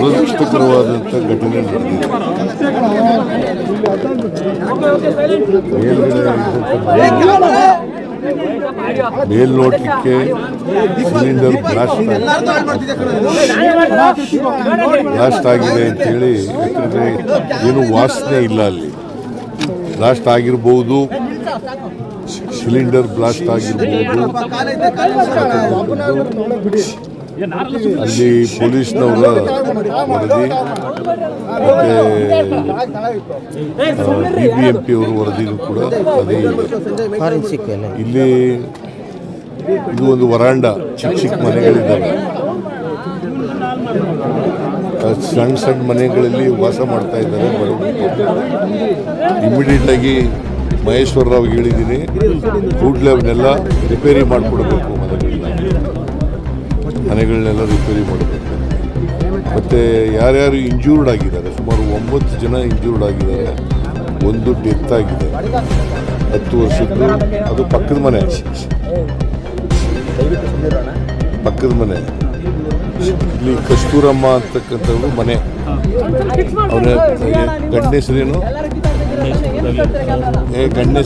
ದುರದೃಷ್ಟಕರವಾದಂಥ ಘಟನೆ ಮೇಲ್ನೋಟಕ್ಕೆ cylinder blast blast ಆಗಿದೆ ಅಂತೇಳಿ, ಯಾಕಂದರೆ ಏನು ವಾಸನೆ ಇಲ್ಲ ಅಲ್ಲಿ. ಬ್ಲಾಸ್ಟ್ ಆಗಿರ್ಬೋದು, ಸಿಲಿಂಡರ್ ಬ್ಲಾಸ್ಟ್ ಆಗಿರ್ಬೋದು. ಅಲ್ಲಿ ಪೊಲೀಸ್ನವರ ವರದಿ ಮತ್ತು ಬಿ ಬಿ ಎಂ ಪಿ ಅವರ ವರದಿನೂ ಕೂಡ ಅದೇ ಇದೆ ಇಲ್ಲಿ ಇದು ಒಂದು ವರಾಂಡ ಚಿಕ್ಕ ಚಿಕ್ಕ ಮನೆಗಳಿದ್ದಾವೆ ಸಣ್ಣ ಸಣ್ಣ ಮನೆಗಳಲ್ಲಿ ವಾಸ ಮಾಡ್ತಾ ಇದ್ದಾರೆ ಇಮಿಡಿಯೇಟ್ ಆಗಿ ಮಹೇಶ್ವರ ರಾವ್ ಹೇಳಿದ್ದೀನಿ ಫುಡ್ ಲ್ಯಾಬ್ನೆಲ್ಲ ರಿಪೇರಿ ಮಾಡಿಕೊಡ್ಬೇಕು ಮನೆಗಳನ್ನ ಮನೆಗಳನ್ನೆಲ್ಲ ರಿಪೇರಿ ಮಾಡಬೇಕು ಮತ್ತು ಯಾರ್ಯಾರು ಇಂಜೂರ್ಡ್ ಆಗಿದ್ದಾರೆ, ಸುಮಾರು ಒಂಬತ್ತು ಜನ ಇಂಜೂರ್ಡ್ ಆಗಿದ್ದಾರೆ. ಒಂದು ಡೆತ್ ಆಗಿದೆ. ಹತ್ತು ವರ್ಷದ್ದು, ಅದು ಪಕ್ಕದ ಮನೆ. ಪಕ್ಕದ ಮನೆ. ಇಲ್ಲಿ ಕಸ್ತೂರಮ್ಮ ಅಂತಕ್ಕಂಥವ್ರು ಮನೆ. ಅವರ ಗಂಡ ಏ ಗಂಡ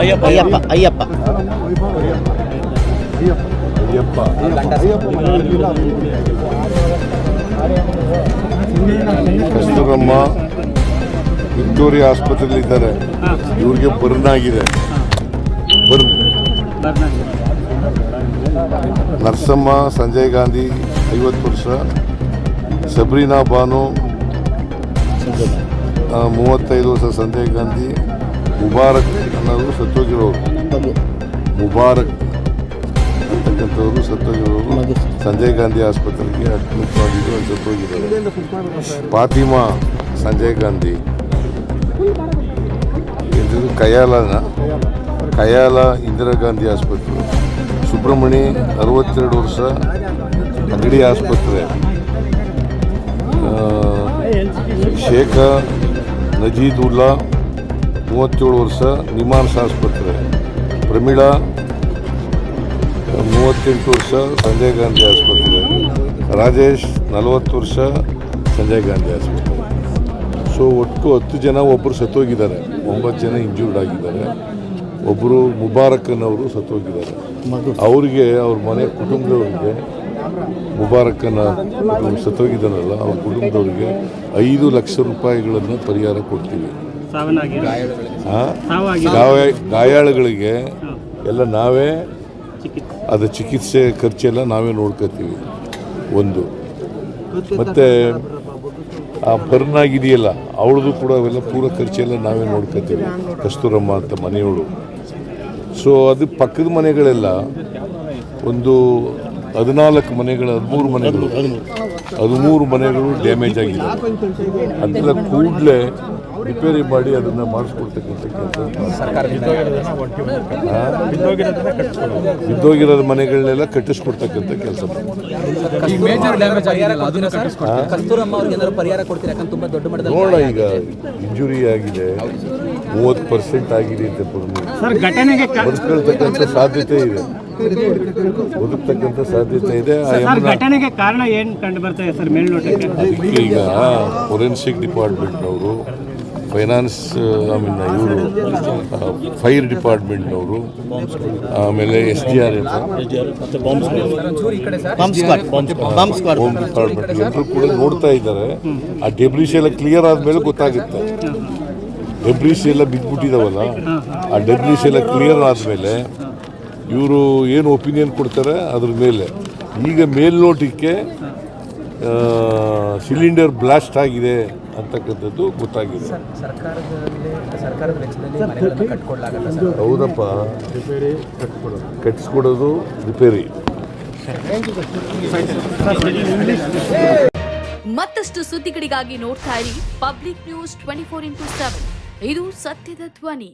ಅಯ್ಯಪ್ಪ ಅಯ್ಯಪ್ಪ ಅಯ್ಯಪ್ಪ. ಕಸ್ತೂರಮ್ಮ ವಿಕ್ಟೋರಿಯಾ ಆಸ್ಪತ್ರೆಯಲ್ಲಿ ಇದ್ದಾರೆ. ಇವ್ರಿಗೆ ಬರ್ನ್ ಆಗಿದೆ ಬರ್ನ್. ನರಸಮ್ಮ, ಸಂಜಯ್ ಗಾಂಧಿ, ಐವತ್ತು ವರ್ಷ. ಸಬ್ರೀನಾ ಬಾನು ಮೂವತ್ತೈದು ವರ್ಷ ಸಂಜಯ್ ಗಾಂಧಿ, ಮುಬಾರಕ್ ಅನ್ನೋದು ಸತ್ತೋಗಿರೋರು. ಮುಬಾರಕ್. ಅಂತಕ್ಕಂಥವ್ರು ಸತ್ತೋಗಿರೋರು ಸಂಜಯ್ ಗಾಂಧಿ ಆಸ್ಪತ್ರೆಗೆ ಅಡ್ಮಿಟ್ ಮಾಡಿದ್ರು ಅಂತ ಸತ್ತೋಗಿರೋರು. ಫಾತಿಮಾ ಸಂಜಯ್ ಗಾಂಧಿ. ಇದು ಕಯಾಲನ ಕಯಾಲ ಇಂದಿರಾ ಗಾಂಧಿ ಆಸ್ಪತ್ರೆ. ಸುಬ್ರಹ್ಮಣಿ ಅರವತ್ತೆರಡು ವರ್ಷ ಅಂಗಡಿ ಆಸ್ಪತ್ರೆ. ಶೇಖ ನಜೀದುಲ್ಲಾ ಮೂವತ್ತೇಳು ವರ್ಷ ನಿಮಾನ್ಸ್ ಆಸ್ಪತ್ರೆ. ಪ್ರಮೀಳಾ ಮೂವತ್ತೆಂಟು ವರ್ಷ ಸಂಜಯ್ ಗಾಂಧಿ ಆಸ್ಪತ್ರೆ. ರಾಜೇಶ್ ನಲವತ್ತು ವರ್ಷ ಸಂಜಯ್ ಗಾಂಧಿ ಆಸ್ಪತ್ರೆ. ಸೊ ಒಟ್ಟು ಹತ್ತು ಜನ ಒಬ್ಬರು ಸತ್ತೋಗಿದ್ದಾರೆ. ಒಂಬತ್ತು ಜನ ಇಂಜೂರ್ಡ್ ಆಗಿದ್ದಾರೆ. ಒಬ್ಬರು ಮುಬಾರಕ್ಕನವರು ಸತ್ತೋಗಿದ್ದಾರೆ. ಅವರಿಗೆ ಅವ್ರಿಗೆ ಅವ್ರ ಮನೆ ಕುಟುಂಬದವ್ರಿಗೆ ಮುಬಾರಕ್ಕನ ಸತ್ತೋಗಿದ್ದಾರಲ್ಲ ಸತ್ತೋಗಿದ್ದಾನಲ್ಲ ಅವ್ರ ಕುಟುಂಬದವ್ರಿಗೆ ಐದು ಲಕ್ಷ ರೂಪಾಯಿಗಳನ್ನು ಪರಿಹಾರ ಕೊಡ್ತೀವಿ. ಗಾಯಾಳುಗಳಿಗೆ ಎಲ್ಲ ನಾವೇ ಅದು ಚಿಕಿತ್ಸೆ ಖರ್ಚೆಲ್ಲ ನಾವೇ ನೋಡ್ಕೋತೀವಿ. ಒಂದು. ಮತ್ತು ಆ ಪರ್ನಾಗಿದೆಯಲ್ಲ, ಅವಳದು ಕೂಡ ಅವೆಲ್ಲ ಪೂರ ಖರ್ಚೆಲ್ಲ ನಾವೇ ನೋಡ್ಕೋತೀವಿ, ಕಸ್ತೂರಮ್ಮ ಅಂತ ಮನೆಯವಳು. ಸೊ ಅದು ಪಕ್ಕದ ಮನೆಗಳೆಲ್ಲ ಒಂದು ಹದಿನಾಲ್ಕು ಮನೆಗಳು, ಹದಿಮೂರು ಮನೆಗಳು. ಹದಿಮೂರು. ಮನೆಗಳು ಡ್ಯಾಮೇಜ್ ಆಗಿದೆ. ಅದೆಲ್ಲ ಕೂಡಲೇ ರಿಪೇರಿ ಮಾಡಿ ಅದನ್ನು ಮಾಡಿಸ್ಕೊಡ್ತಕ್ಕಂಥ ಕೆಲಸ ಬಿದ್ದೋಗಿರೋದು ಮನೆಗಳನ್ನೆಲ್ಲ ಕಟ್ಟಿಸ್ಕೊಡ್ತಕ್ಕಂಥ ಕೆಲಸ ಈ ಮೇಜರ್ ಡ್ಯಾಮೇಜ್ ಆಗಿಲ್ಲ ಅದನ್ನ ಕಸ್ತೂರಮ್ಮ ಅವ್ರಿಗೆ ಏನಾದ್ರು ಪರಿಹಾರ ಕೊಡ್ತೀರಾ? ಯಾಕಂದ್ರೆ ತುಂಬಾ ದೊಡ್ಡ ಮಟ್ಟದಲ್ಲಿ ನೋಡೋಣ ಈಗ ಇಂಜುರಿ ಆಗಿದೆ. ಮೂವತ್ತು ಪರ್ಸೆಂಟ್ ಆಗಿದೆ ಅಂತ ಬದುಕೊಳ್ತಕ್ಕಂಥ ಸಾಧ್ಯತೆ ಇದೆ. ಬದುಕ್ತಕ್ಕಂಥ ಸಾಧ್ಯತೆ ಇದೆ. ಘಟನೆಗೆ ಕಾರಣ ಏನು ಕಂಡು ಬರ್ತಾ ಇದೆ ಸರ್ ಮೇಲ್ನೋಟಕ್ಕೆ? ಈಗ ಫೊರೆನ್ಸಿಕ್ ಡಿಪಾರ್ಟ್ಮೆಂಟ್ನವರು ಫೈನಾನ್ಸ್ ಐ ಮೀನ್ ಇವರು ಫೈರ್ ಡಿಪಾರ್ಟ್ಮೆಂಟ್ನವರು ಆಮೇಲೆ S D R F home department ಎಲ್ಲರೂ ಕೂಡ ನೋಡ್ತಾ ಇದ್ದಾರೆ ಆ ಡೆಬ್ರಿಸ್ ಎಲ್ಲ ಕ್ಲಿಯರ್ ಆದಮೇಲೆ ಗೊತ್ತಾಗುತ್ತೆ. ಡೆಬ್ರಿಸ್ ಎಲ್ಲ ಬಿದ್ದುಬಿಟ್ಟಿದಾವಲ್ಲ ಆ ಡೆಬ್ರಿಸ್ ಎಲ್ಲ ಕ್ಲಿಯರ್ ಆದಮೇಲೆ ಇವರು ಏನು ಒಪಿನಿಯನ್ ಕೊಡ್ತಾರೆ ಅದ್ರ ಮೇಲೆ. ಈಗ ಮೇಲ್ನೋಟಕ್ಕೆ ಸಿಲಿಂಡರ್ ಬ್ಲಾಸ್ಟ್ ಆಗಿದೆ. ಅಂತಕ್ಕಂಥದ್ದು ಗೊತ್ತಾಗಿದೆ. ಹೌದಪ್ಪ. ಕಟ್ಸ್ಕೊಡೋದು ರಿಪೇರಿ. ಮತ್ತಷ್ಟು ಸುದ್ದಿಗಳಿಗಾಗಿ ನೋಡ್ತಾ ಇರಿ public news twenty four into seven. ಇದು ಸತ್ಯದ ಧ್ವನಿ.